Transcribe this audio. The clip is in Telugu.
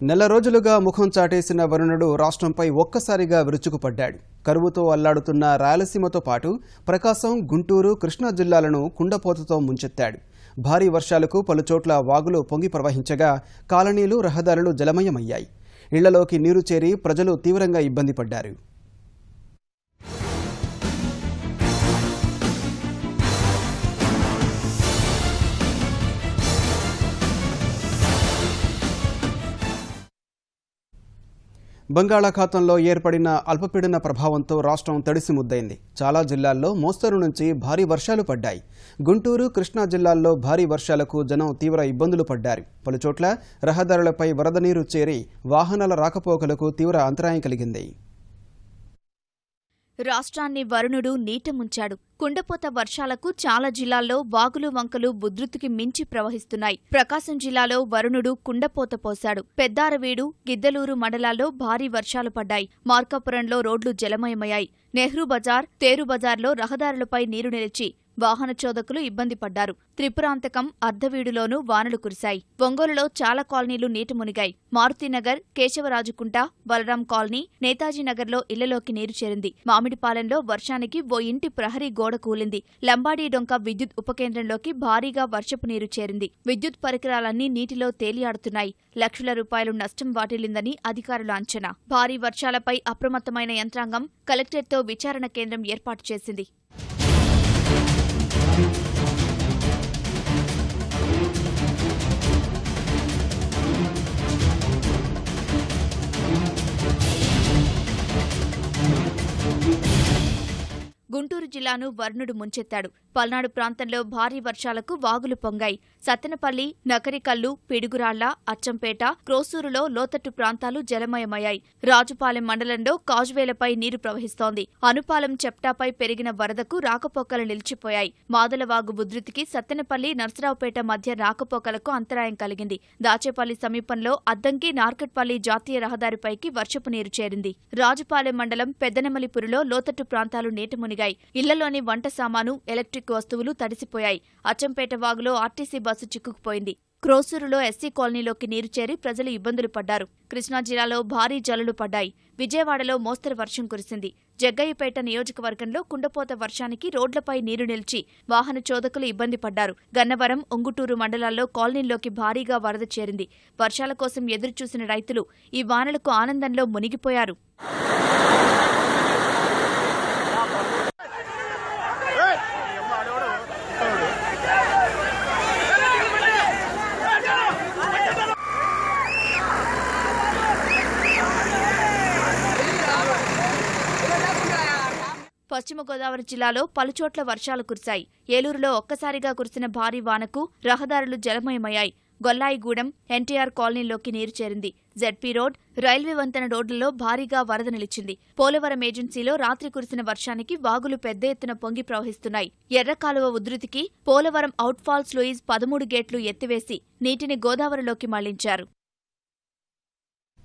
నెల రోజులుగా ముఖం చాటేసిన వరుణుడు రాష్ట్రంపై ఒక్కసారిగా విరుచుకుపడ్డాడు. కరువుతో అల్లాడుతున్న రాయలసీమతో పాటు ప్రకాశం గుంటూరు కృష్ణా జిల్లాలను కుండపోతతో ముంచెత్తాడు. భారీ వర్షాలకు పలుచోట్ల వాగులు పొంగి ప్రవహించగా కాలనీలు రహదారులు జలమయమయ్యాయి. ఇళ్ళలోకి నీరు చేరి ప్రజలు తీవ్రంగా ఇబ్బంది పడ్డారు. బంగాళాఖాతంలో ఏర్పడిన అల్పపీడన ప్రభావంతో రాష్ట్రం తడిసి ముద్దైంది. చాలా జిల్లాల్లో మోస్తరు నుంచి భారీ వర్షాలు పడ్డాయి. గుంటూరు కృష్ణా జిల్లాల్లో భారీ వర్షాలకు జనం తీవ్ర ఇబ్బందులు పడ్డారు. పలుచోట్ల రహదారులపై వరద నీరు చేరి వాహనాల రాకపోకలకు తీవ్ర అంతరాయం కలిగింది. రాష్ట్రాన్ని వరుణుడు నీట ముంచాడు. కుండపోత వర్షాలకు చాలా జిల్లాల్లో వాగులు వంకలు ఉధృతికి మించి ప్రవహిస్తున్నాయి. ప్రకాశం జిల్లాలో వరుణుడు కుండపోత పోశాడు. పెద్దారవీడు గిద్దలూరు మండలాల్లో భారీ వర్షాలు పడ్డాయి. మార్కాపురంలో రోడ్లు జలమయమయ్యాయి. నెహ్రూ బజార్ తేరు బజార్లో రహదారులపై నీరు నిలిచి వాహన చోదకులు ఇబ్బంది పడ్డారు. త్రిపురాంతకం అర్ధవీడులోనూ వానలు కురిశాయి. ఒంగోలులో చాలా కాలనీలు నీటి మునిగాయి. మారుతినగర్ కేశవరాజుకుంట బలరాం కాలనీ నేతాజీనగర్లో ఇళ్ళలోకి నీరు చేరింది. మామిడిపాలెంలో వర్షానికి ఓ ఇంటి ప్రహరీ గోడ కూలింది. లంబాడీ డొంక విద్యుత్ ఉపకేంద్రంలోకి భారీగా వర్షపు నీరు చేరింది. విద్యుత్ పరికరాలన్నీ నీటిలో తేలియాడుతున్నాయి. లక్షల రూపాయలు నష్టం వాటిల్లిందని అధికారుల అంచనా. భారీ వర్షాలపై అప్రమత్తమైన యంత్రాంగం కలెక్టర్తో విచారణ కేంద్రం ఏర్పాటు చేసింది. గుంటూరు జిల్లాను వర్ణుడు ముంచెత్తాడు. పల్నాడు ప్రాంతంలో భారీ వర్షాలకు వాగులు పొంగాయి. సత్తెనపల్లి నకరికల్లు పిడుగురాళ్ళ అచ్చంపేట క్రోసూరులో లోతట్టు ప్రాంతాలు జలమయమయ్యాయి. రాజుపాలెం మండలంలో కాజువేలపై నీరు ప్రవహిస్తోంది. అనుపాలెం చెప్టాపై పెరిగిన వరదకు రాకపోకలు నిలిచిపోయాయి. మాదలవాగు ఉధృతికి సత్తెనపల్లి నర్సరావుపేట మధ్య రాకపోకలకు అంతరాయం కలిగింది. దాచేపల్లి సమీపంలో అద్దంకి నార్కట్పల్లి జాతీయ రహదారిపైకి వర్షపు నీరు చేరింది. రాజుపాలెం మండలం పెద్దనమలిపురిలో లోతట్టు ప్రాంతాలు నీట మునిగాయి. ఇళ్ళలోని వంట సామాను ఎలక్ట్రిక్ వస్తువులు తడిసిపోయాయి. అచ్చంపేట వాగులో ఆర్టీసీ బస్సు చిక్కుకుపోయింది. క్రోసూరులో ఎస్సీ కాలనీలోకి నీరు చేరి ప్రజలు ఇబ్బందులు పడ్డారు. కృష్ణా జిల్లాలో భారీ జల్లులు పడ్డాయి. విజయవాడలో మోస్తరు వర్షం కురిసింది. జగ్గయ్యపేట నియోజకవర్గంలో కుండపోత వర్షానికి రోడ్లపై నీరు నిలిచి వాహన చోదకులు ఇబ్బంది పడ్డారు. గన్నవరం ఉంగుటూరు మండలాల్లో కాలనీల్లోకి భారీగా వరద చేరింది. వర్షాల కోసం ఎదురుచూసిన రైతులు ఈ వానలకు ఆనందంలో మునిగిపోయారు. పశ్చిమ గోదావరి జిల్లాలో పలుచోట్ల వర్షాలు కురిశాయి. ఏలూరులో ఒక్కసారిగా కురిసిన భారీ వానకు రహదారులు జలమయమయ్యాయి. గొల్లాయిగూడెం ఎన్టీఆర్ కాలనీలోకి నీరు చేరింది. జెడ్పీ రోడ్ రైల్వే వంతెన రోడ్లలో భారీగా వరద నిలిచింది. పోలవరం ఏజెన్సీలో రాత్రి కురిసిన వర్షానికి వాగులు పెద్ద ఎత్తున పొంగి ప్రవహిస్తున్నాయి. ఎర్రకాలువ ఉధృతికి పోలవరం అవుట్ఫాల్స్ లూయిజ్ పదమూడు గేట్లు ఎత్తివేసి నీటిని గోదావరిలోకి మళ్ళించారు.